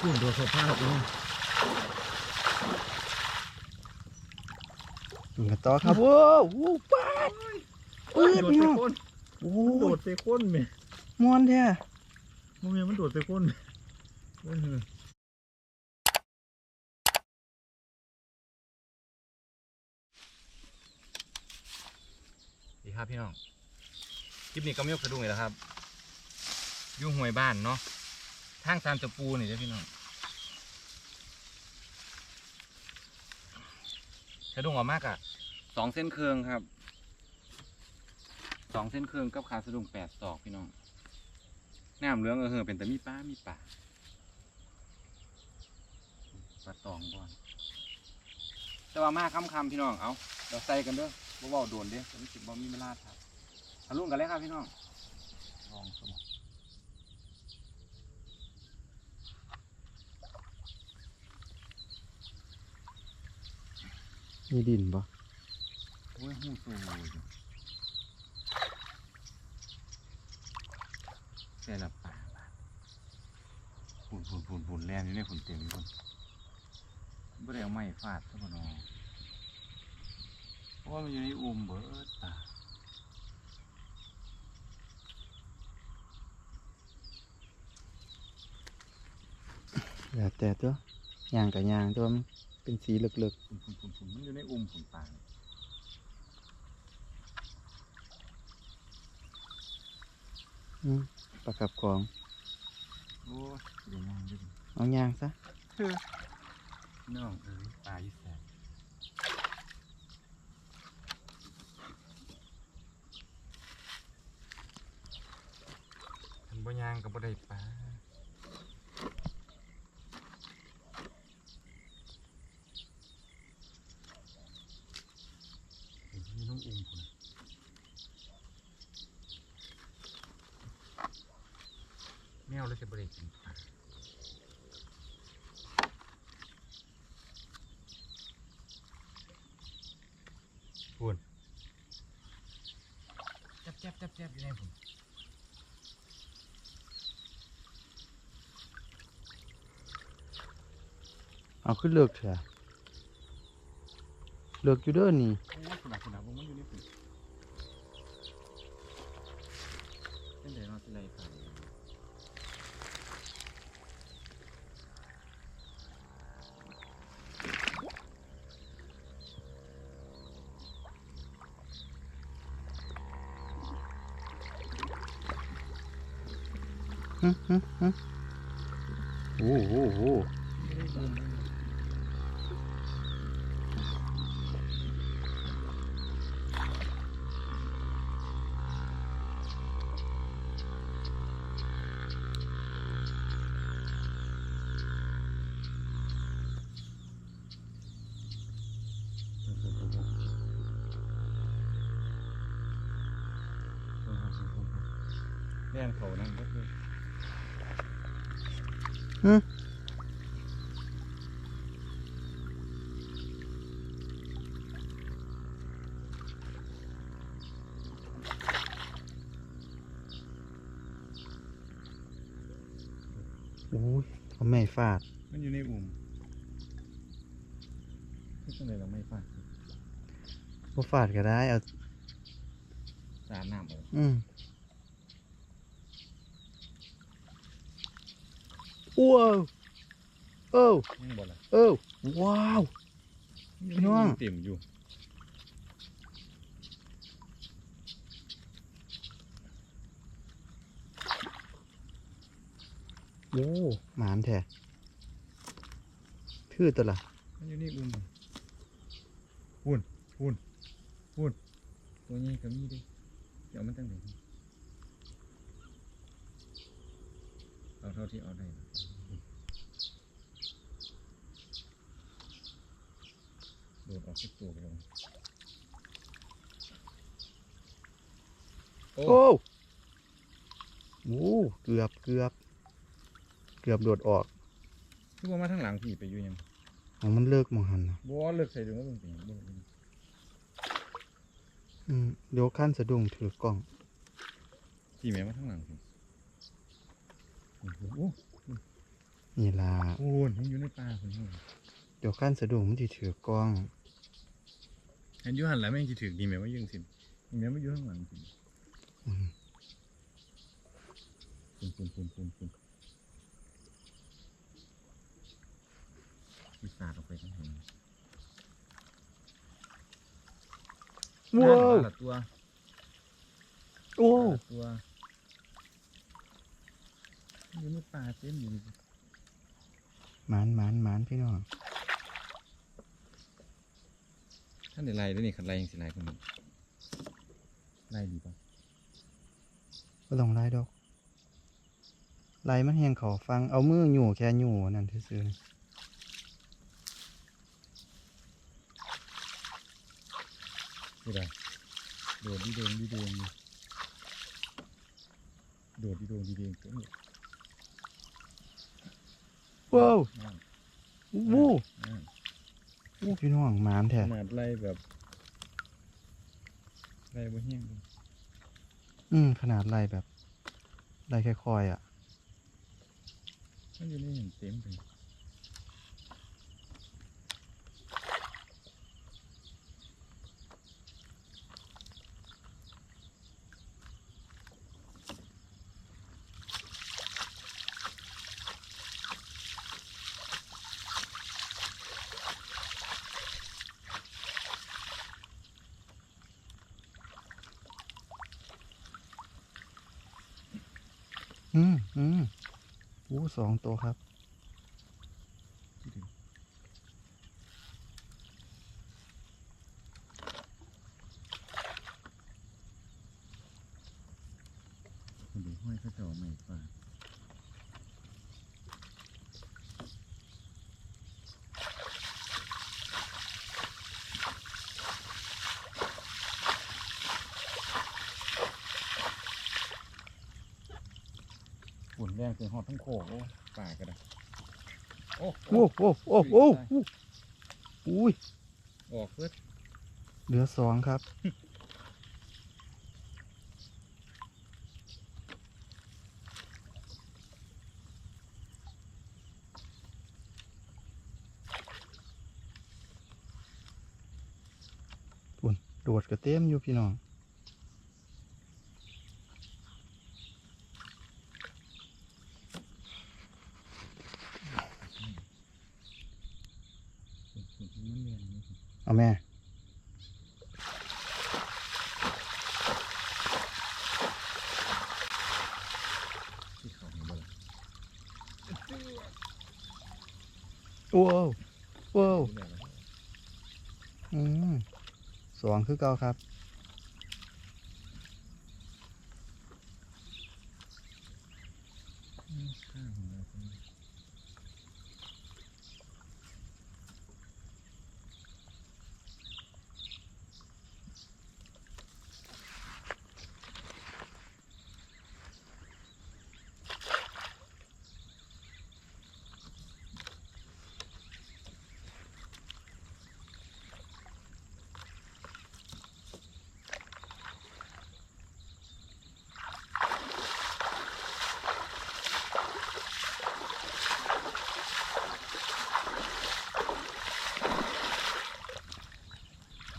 คุณโดนสภาพเลยนี่กันต่อครับโว้าวโว้ป้าดปืดโดดพี่ใส่น้องคนโอ้โดยดใส่คนแม่มวนแท้โมเมมันโดดใส่คนเออดีครับพี่น้อง คลิปนี้ก็ไม่ยกสะดุ้งเลยนะครับอ ยุ่งห่วยบ้านเนาะทางตามจะปูนี่เด้อพี่น้องสะดุ้งออกมากอะสองเส้นเครืองครับ สองเส้นเครืองกับขาสะดุ้งแปดศอกพี่น้องน้ำเหลืองเออเฮอเป็นแต่มีป้ามีป่าปลาตองบ่อนแต่ว่ามาคำคำๆพี่น้องเอาเราใส่กันเด้อบ่เว้าโดนเด้อผมคิดบ่มีเวลาครับทะลุกันเลยครับพี่น้องลองสมอง มีดินปะโอ้ยหูสูงอยู่แต่ละป่าป่าผุนผุนผุนผุนแลนอยู่ในผุนเต็มอยู่คนบ่ได้เอาไม้ฟาดซะบ่นอเพราะว่ามันอยู่ในอุ้มเบิดตาแล้วแต่ตัวย่างกับย่างตัวมัน เป็นสีเหลือกผุนผุนผุนผุนมันอยู่ในอุ้มผุนป่าเนี่ยๆอืมประกับของโอ้ยเดี๋ยวงานด้วยเอาย่างซะน้องเอ้ยป่าอยู่แสนมันบ่ยางก็บ่ได้ปลา นมีน้องอุ้มคนแมวแล้วจะบริกินปลาพูนจับจับจับจับอยู่ในผมเอาขึ้นเลือกเถอะเลือกอยู่เด้อนี่โอ้ย คุณอาคุณอาผมมันอยู่ในผมเป็นเดี๋ยวเราสิไรผ่านฮึฮึฮึโอ้โหโอ้โห嗯เล่นเขานั่นก็คือ โอ้ยเอาไม่ ฟาด มันอยู่ในอุ่มที่ตรงไหนเราไม่ฟาดบ่ฟาดก็ได้เอาสาดน้ำเอาอืมว้าวเอ้ายังบ่ละเอ้าว้าว พี่น้อง เต็มอยู่โอ้หมานแท้ ทื่อตัวละมันอยู่ในอุ่มพูนพูนพูนตัวนี้ก็มีดิเดี๋ยวมันตั้งไหนเอาเท่าที่เอาได้นะโดดออกสักตัวไปลงโอ้โอ้โอ้เกือบเกือบ เกือบโดดออกคือว่ามาทางหลังพี่ไปอยู่ยัง ของมันเลิกมองหันนะบ่เลิกใส่ดึงว่าเบิ่งเป็นหยังเบิ่งเป็นหยังอืมเดี๋ยวขั้นสะดุ้งถือกล้องพี่แม่มาทางหลังพี่โอ้โหนี่ล่ะโอ้ยมันอยู่ในป่าคนนี้เดี๋ยวขั้นสะดุ้งมันสิถือกล้องเห็นอยูหันแล้วแม่งจะถือดีไหมว่ายังสิดีไหมว่าอยู่ข้างหลังสิอืมคุณคุณคุณคุณ คุณวิสาดออกไปทั้งหมดว้าวละตัวโอ้ละตัวอยู่ในป่าเต็มอยู่หมานหมานหมานพี่น้องท่านได้ไล่ด้วยนี่ขันไล่ยังสิไล่คนนี้ไล่ดีป่ะก็ต้องไล่ดอกไล่มันแหงเขาฟังเอามืออยู่แค่อยู่นั่นซื่อ คืออะไรโดดดีเดงดีเดงอยู่โดดดีโดงดีเดงเต็มเลยๆว้าวนั่นวู้นั่นวู้พี่น้องหมานแท้ขนาดไล่แบบไล่บ่เฮี้ยงเลยอืมขนาดไล่แบบไล่แค่คอยๆอะมันอยู่ในเห็นเต็มเลย อืมอืมวู้ สองตัวครับ ที่ถึงคนดูห้อยเขาเจะเอาใหม่ป่าฝุ่น แรงเกินหอดทั้งโคกโอ้ป่าก็ได้โอ้โอ้โอ้โอ้โอ้โอ้อุ้ยออกเพื่อเหลือสองครับปุ่นโดดกระเต็มอยู่พี่น้อง ฝุ่นมันเรียนนี่สิ เอาแม่ ที่เขาเห็นบ่ล่ะ ว้าวว้าวรู้แล้วล่ะอืมสองคือเก่าครับ อืมข้างของเราคนนี้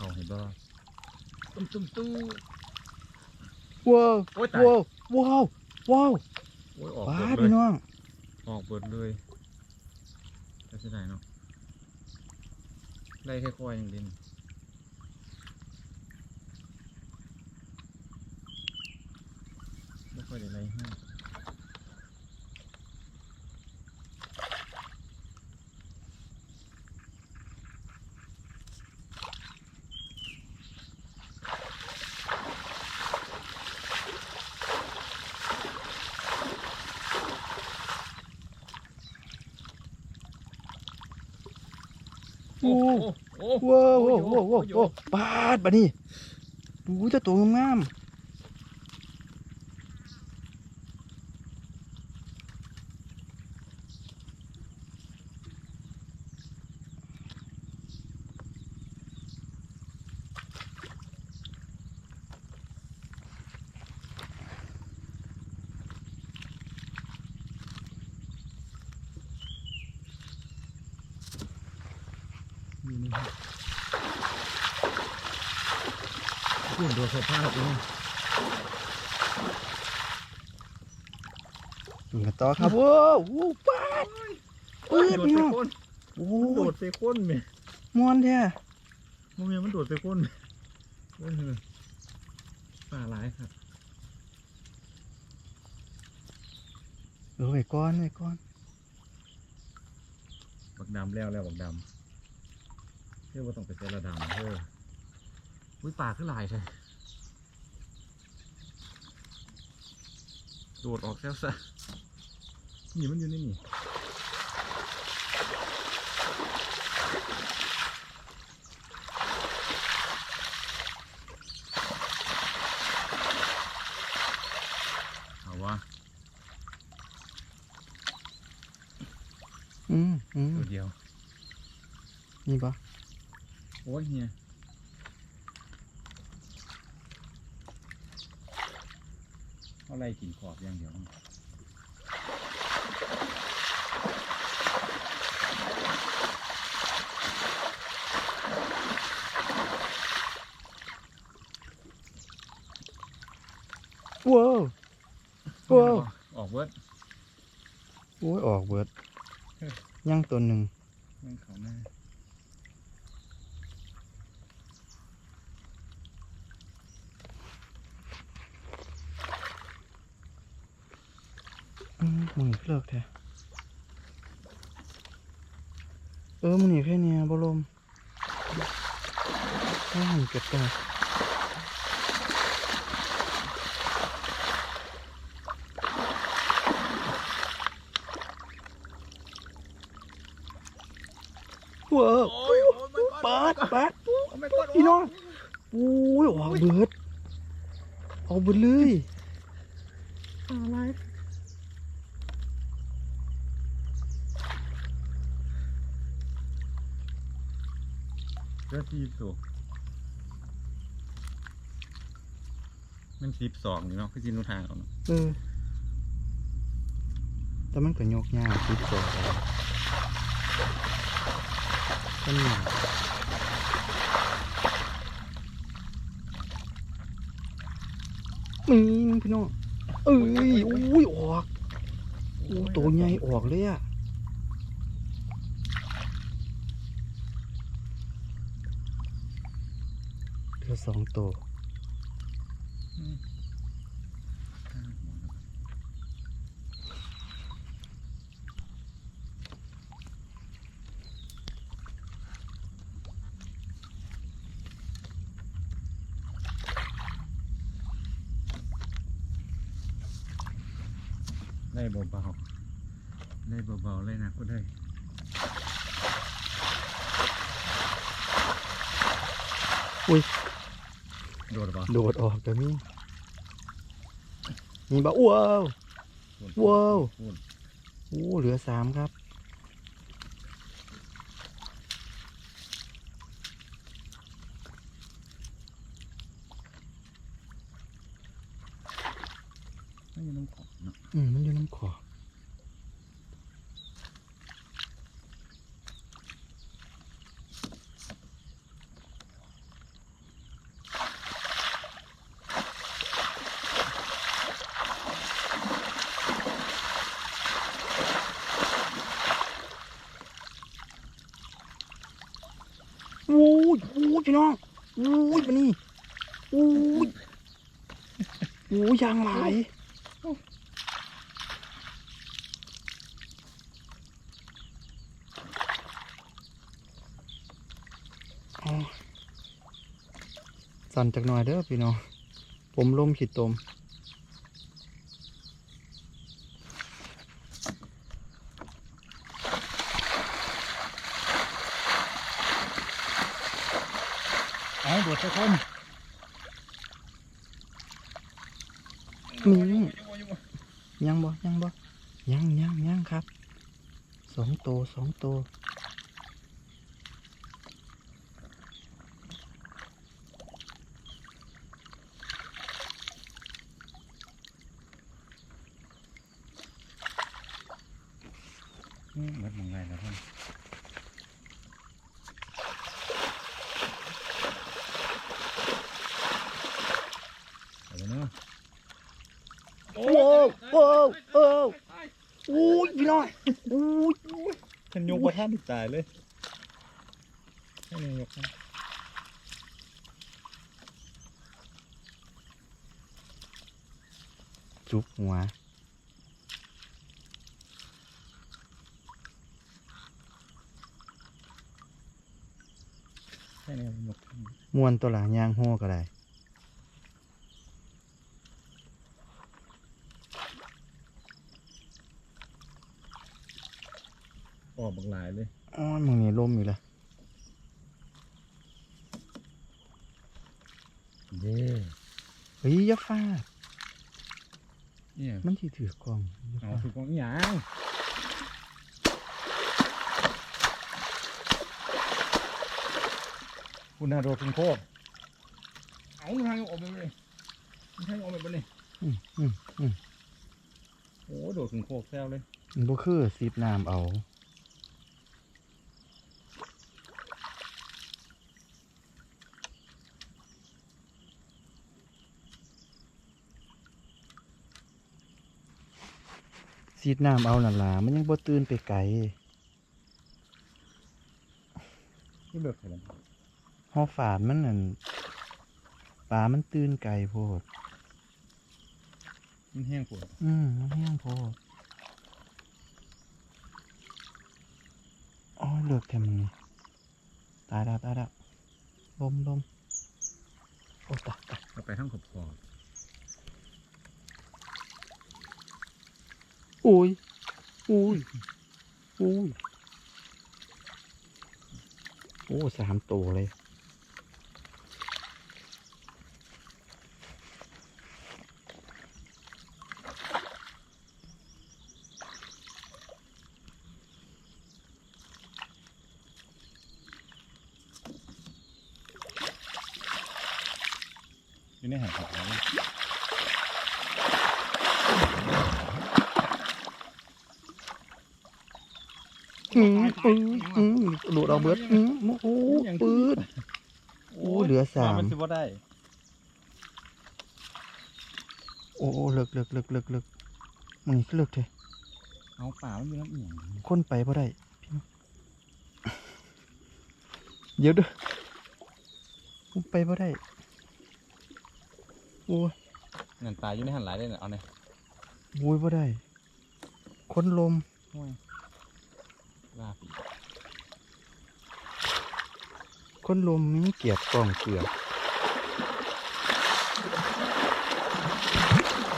เขาเห็นบ่ตุ้มตุ้มตู้ว้าวโอ้ยตายว้าวว้าวว้าวโอ้ยออกว้าเบิดเลพี่ยน้องออกเบิดเลยก็จะได้เนาะไล่แค่คอยอย่างเดียวนี่ไม่ค่อยได้ไล่ให้โอ้โหโอ้โห ว้าว โอ้โหว้าวโอ้าวโหปาดบะนี่ดูเจะตัวงาม ขึ้นโดนสภาพเลยดูกันต่อครับว้าวป้าดปืดโดดพี่น้องโอ้มันโดดใส่ก้นไหมมวนแท้โมเมียมันโดดใส่ก้นแม่เออป่าร้ายครับเออไว้ก่อนไว้ก่อนบักดำแล้วแล้วบักดำเรียกว่าต้องไปเจอระดำเออ อุ้ยป่าขึ้นหลายใช่โดดออกแล้วซะนี่มันอยู่ในนี่เอาวะอืมอืมตัวเดียว นี่ปะโอ้ยเฮีย เอาอะไรกินขอบอย่างเดียวว้าวว้าวออกเวิร์ดโอ้ยออกเบิด ย่างตัวหนึ่งนั่งเขาหน้า มึงนี่เลิกแท้เออมึงหนีแค่เนี้ยบลมแค่หันเกิดได้ว้าวโอ้ยปาดปาดอีน้องโอ้ยออกเบิดออกเบิดเลย อะไร เลือดทีสูมันสิบสองนี่เนาะคือจินุทางเอาเนาะเออแต่มันก็ยกยากติดตัวไปก็นี่มีพี่น้องเอ้ยโอ้ยออกโอ้ตัวใหญ่ออกเลยอะเหลือ สองตัวได้เบาๆได้เบาๆเลยนะก็ได้อุ้ย โดดหรือเปล่าโดดออกแต่มีมีบะว้าวว้าวพูดโอ้เหลือสามครับ ไม่มีน้ำขอบเนาะ อืมมันอยู่น้ำขอบ โอ้ยโอ้ยพี่น้องโอ้ยมานี่โอ้ยโอ้ ยางไหลายสั่นจากหน่อยเด้อพี่น้อง ผมลมขีดตมเอาโดดสักคน มียังบ่ยังบ่ยังยังยังครับ สอง โตวสองโตว อืมเหมือนมึงไงนะท่าน โอ้โอ้อู้ยพี่น้องอู้ย ฉันยกว่า ท่านตายเลยให้นายกครับจุบหัวให้นายกครับมวนตัวหลังยางหัวก็ได้ ออกบักหลายเลย อ๋อมึงนี่ลมอยู่เลย เย่ เฮ้ยอย่าฟาด เนี่ย มันที่ ถือกล้องอย่าเอาฟาดคือกองอีหยังคุณนาโดดคุณโคกเอาทางออกไปเลยทางออกไปบนนี่อืมอืมอืมโอ้โดดคุณโคกแซวเลยมันบ่คือซีบน้ำเอา ซีดน้ำเอาน่ะล่ะมันยังบ่ตื่นไปไกลนี่เลือกใครแล้วหอฝาดมันนั่นปลามันตื่นไกลโพด มันแห้งปวดอืมมันแห้งโพดอ๋อเลือกแทมนี่ตายแล้วตายแล้วลมลมโอ้ตายตาย เอาไปทั้งขอบข อบอุ้ยอุ้ยอุ้ยโอ้สามตัวเลยในหางขอบเลย อืมอืมอืมดูด เอาเบิดอืมโอ้ปืดโอ้เหลือสามมันสิบ่ได้โอ้โอ้เลิกเลิกเลิกเลิกเลิกมึงเลิกเถอะเอาป่ามันมีน้ำเอียงคนไปบ่ได้พี่น้องเดี๋ยวเด้อผมไปบ่ได้โอ้ยนั่นตายอยู่ในหันหลายเลยเนี่ยเอาเนี่ยโอ้ยบ่ได้คนลมห้วยลาปี คนลมมีเกียบกล่องเกลือ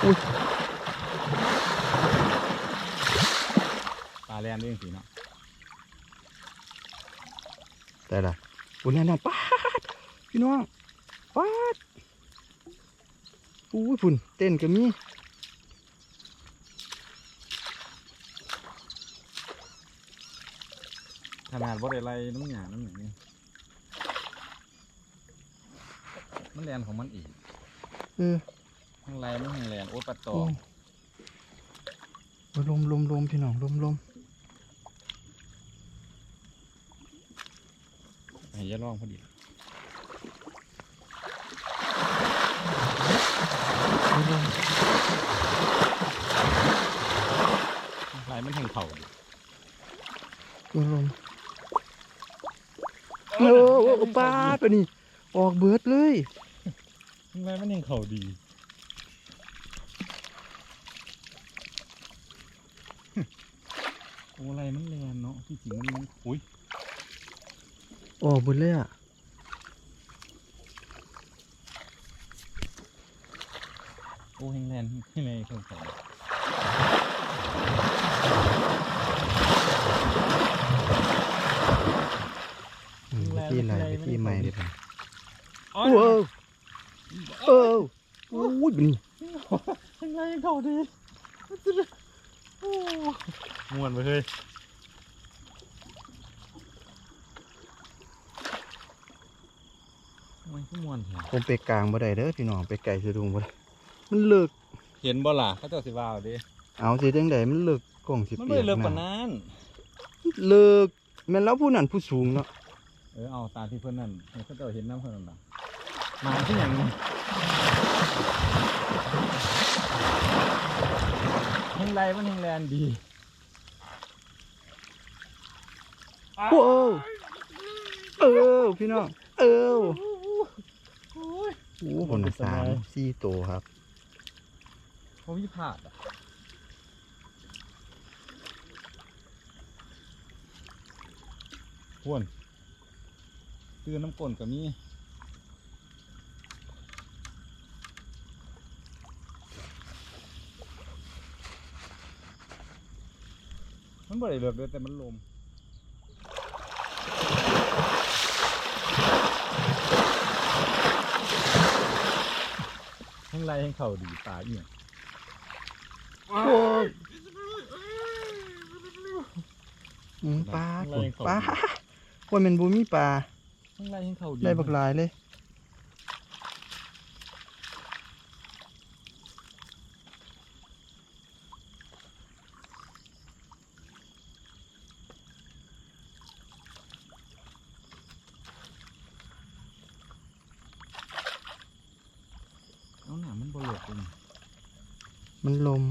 อุ้ยปลาแลนด้วยจังสีเนาะแต่ละอุ้ยนั่นน่ะป๊าดพี่น้องป๊าดอุ้ยฝุ่นเต้นก็มีขนาดบ่ได้ไรน้ำหยาน้ำหยางนี่ มันแลนของมันอีกเออทั้งไรมันทั้งแลนโอ้ยปลาตอโอ้โอ้ยลมลมลมพี่น้องลมลมให้ยาลองพอดีลมลมไรมันแห่งเข่าดิลมลมโอ้โอ้ป้าดไปนี่ออกเบิดเลย ไรมันแห่งเข่าดี โอ้ไรมันแลนเนาะที่จริงมันมันอุ้ยออกเบิดเลยอะโอ้แห่งแลนให้ในเข่าเข่าอืมไปที่ไหนไปที่ใหม่เลยผมอ๋ อโอ้โอ้โอ้ยนี่แห่งไรเข่าดีโอ้ม่วนไปเลยมันก็ม่วนแท้ผมไปกลางบ่ได้เด้อพี่น้องไปไก่สะดุงบ่ได้มันเลิกเห็นบ่ล่ะเขาเจ้าสิว่าเอาดิเอาสิจังไดมันเลิกกล่องสิมันเปีไม่ยกเลิกกว่าน้นั้นำเลิกแม่นแล้วผู้นั้นผู้สูงเนาะเออเอาตามที่เพื่อนนั่นให้เขาเจ้าเห็นน้ำเพื่อนนั่นล่ะ มาที่อย่างนี้ไรมันแหงแลนดีโอ้เออพี่น้อง เออโอ้ผลสามสี่ตัวครับเขาวิพาดอะพวนตื่นน้ำกลนกับมีมัน บ่ได้เลือกเลยแต่มันลมทั้งไรทั้งเข่าดีตาเอี่ยงโอ้ยอืมปลาอะไรขุนเขาปลาโอ้ยแมันบูมีปลาทั้งไรทั้งเข่าดีได้บักหลายเลย เอาหนามันบหลก เลยมันลม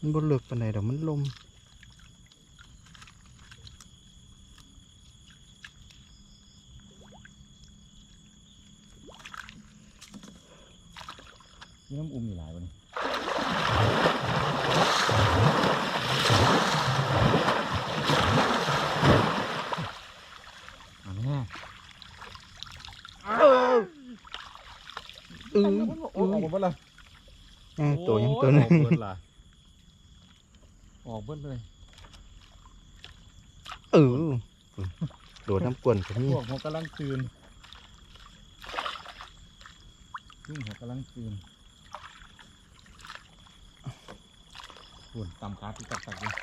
มันบนเลือกปานใดดอกมันลม นี่น้ำอุ้มอยู่หลายวันอันนี้ เออเออ ออกหมดละ เออตัวยังตัวหนึง ออก เบิดล่ะออกเบิดเลยเออโดดน้ำกวนกับพนี่วกเขากำลังตื่นซึ่งเขากำลังตื่นส่วนตำขาที่ตักตักเลย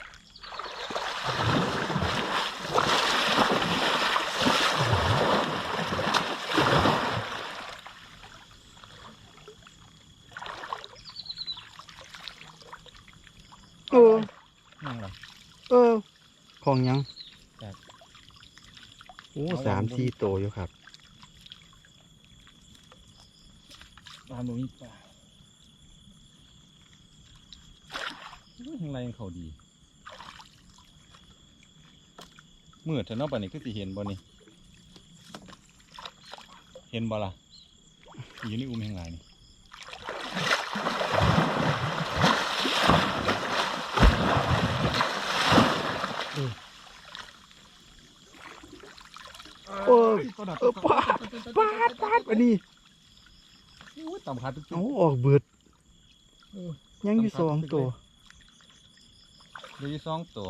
เออ นั่งละ เออ ของยังครับ โอ้สามสี่ตัวอยู่ครับตามตรงนี้ป่ะอุ้ยทางไรยังเขาดีมืดเถอะเนาะป่านนี้คือสิเห็นบ่นี่เห็นบ่ล่ะอยู่ในอุ้มแห่งไรนี่ โอ้ย ตัวหนักเออปาดปาดปาดอันนี้อุ้ยต่ำขาตุ๊กเอาออกเบิดเออ ยังอยู่สองตัวเหลยสองตัว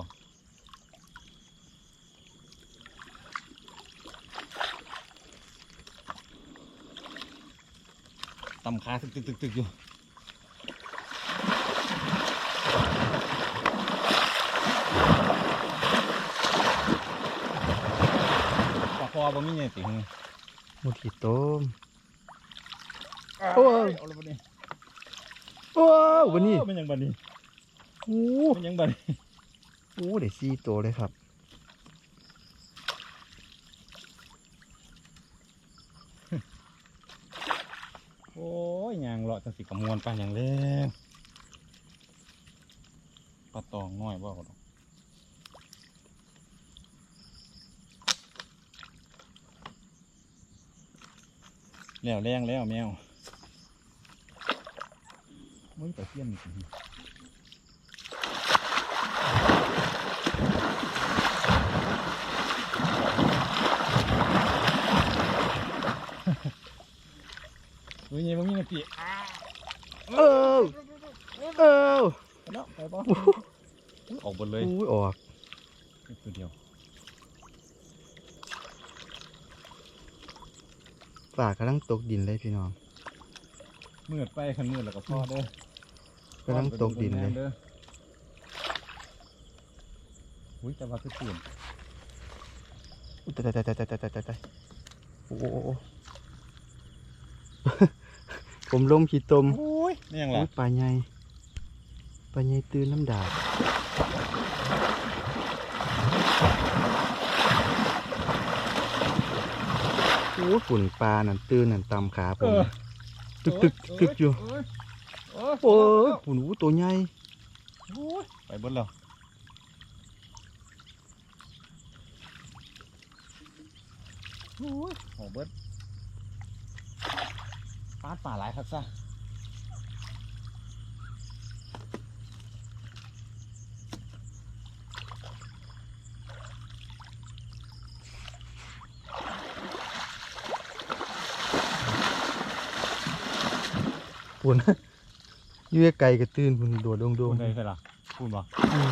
ต่ำขาตึกตึกตึกตึกอยู่ ปลาคอบ่มีไงสิฮึหมดกี่ต้มโอ้ยเอาละบัดนี้โอ้วันนี้โอ้มันยังบัดนี้โอ้มันยังบัดนี้โหได้สี่ตัวเลยครับโอ้ยยางเลาะจังสิกระมวลไปอย่างเล่นปลาตองน้อยบ่ดอก แล้วแรงแล้วแมวมึงตะเกียนนี่สิเฮ้ยยังมึงมีนาทีเออเออไปแล้วไปป่ะออกหมดเลยอุ้ยออกตัวเดียว ฝ่ากำลังตกดินเลยพี่น้องมื่ดไปขันมืดแล้วก็พ่อเด้อกำลังตกดินเลยอุ้ยแต่ว่าคือตื่นอุ้ยต่แต่แต่แต่แต่แต่แตายโอ้โหผมลงผีตมโอ้ยนี่ยังหรอปลาใหญ่ปลาใหญ่ตื่นน้ำด่า โอ้ยฝุ่นปลานั่นตื่นนั่นตามขาผมตึกตึกตึกตึกอยู่โอ้ยโอ้โอ้ยปูหนูตัวใหญ่โอ้ยไปเบนแล้วโอ้ยโหเบิดปาดป่าหลายครับซะ ปูนอยู่ไกลๆก็ตื่นปูนโดดโดงพูๆดได้ใช่หรอพูดบ่อืม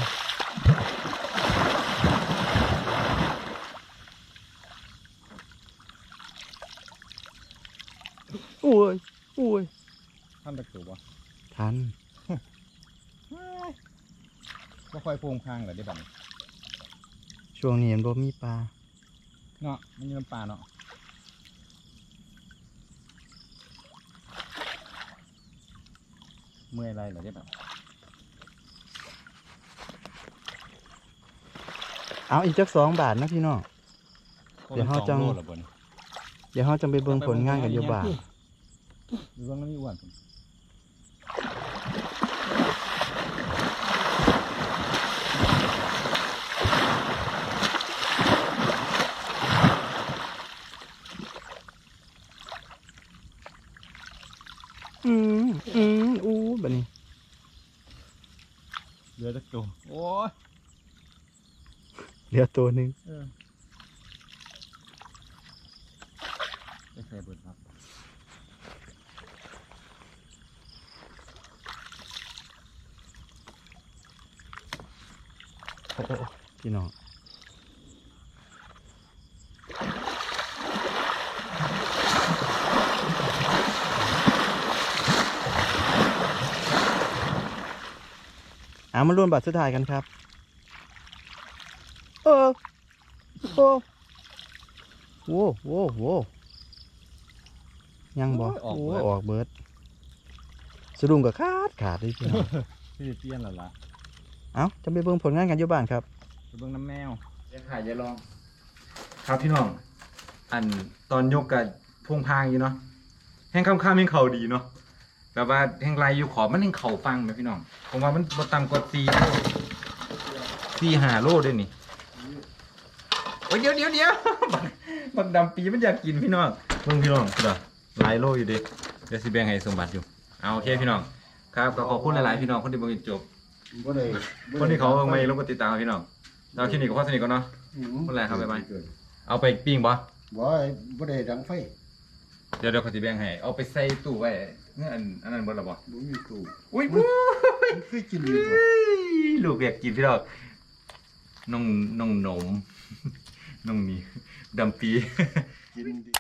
โอ้ยโอ้ยท่านตะกุบ่ทันก็ค่อยโป่งข้างเลยได้บัดนี้ช่วงนี้มันบ่มีปลาเนาะมันอยืนป่าเนาะ เมื่อยไรเหรอได้แบบเอาอีกจักสองบาทนะพี่น้อง เดี๋ยวเขาจังโลละบนเดี๋ยวเราจะไปเบิ่งผลงานกันอยู่บ้านดูว่ามันมีอ้วน อืมอืมอู้แบบนี้เหลือจักตัวโอ้ยเหลือตัวหนึ่งเออได้ใส่เบิดครับโอ้โหพี่น้อง เอามาร่วมบัตรสุดท้ายกันครับ เออโอ้โว้โว้โว้ยังบอกโอ้ออกเบิดสะดุ้งกับขาดขาดเลยพี่น้องพี่เตี้ยนแล้วล่ะเอาจะไปเบิ่งผลงานกันอยู่บ้านครับไปเบิ่งน้ำแมวยายขายยายลอง ครับพี่น้อง อันตอนยกกับพวงพางอยู่เนาะแห้งข้ามข้ามแห้งเข่าดีเนาะ แบบว่าแห้งไรอยู่ขอบมันแห้งเข่าฟังไหมพี่น้องผมว่ามันบ่ต่ำกว่าสี่โลสี่ห้าโลด้วยนี่โอ้ยเดี๋ยวเดี๋ยวเดี๋ยวบักบักดำปีมันอยากกินพี่น้องเบิ่งพี่น้องคือดหลายโลอยู่เดิเดี๋ยวสิแบ่งให้สมบัติอยู่เอาโอเคพี่น้องครับก็ขอบคุณหลายๆพี่น้องคนที่เบิ่งจนจบบ่ได้คนที่เขาเบิ่งไม่ลงกดติดตามครับพี่น้องเราคลินิกกับพ่อสนิทกันเนาะคนแรกครับบ๊ายบายเอาไปปิ้งบ่บ่บ่ได้ดังไฟเดี๋ยวเดี๋ยวเขาจะแบ่งให้เอาไปใส่ตู้ไว้ เนี่ยอันอันนั้นเบ่ละบ่บ่มีตู้อุ้ยบู๊มันคือกินอยู่บ่ลูกอยากกินพี่ดอกน้องน้องหนมน้องนี่ดำปีกินดิ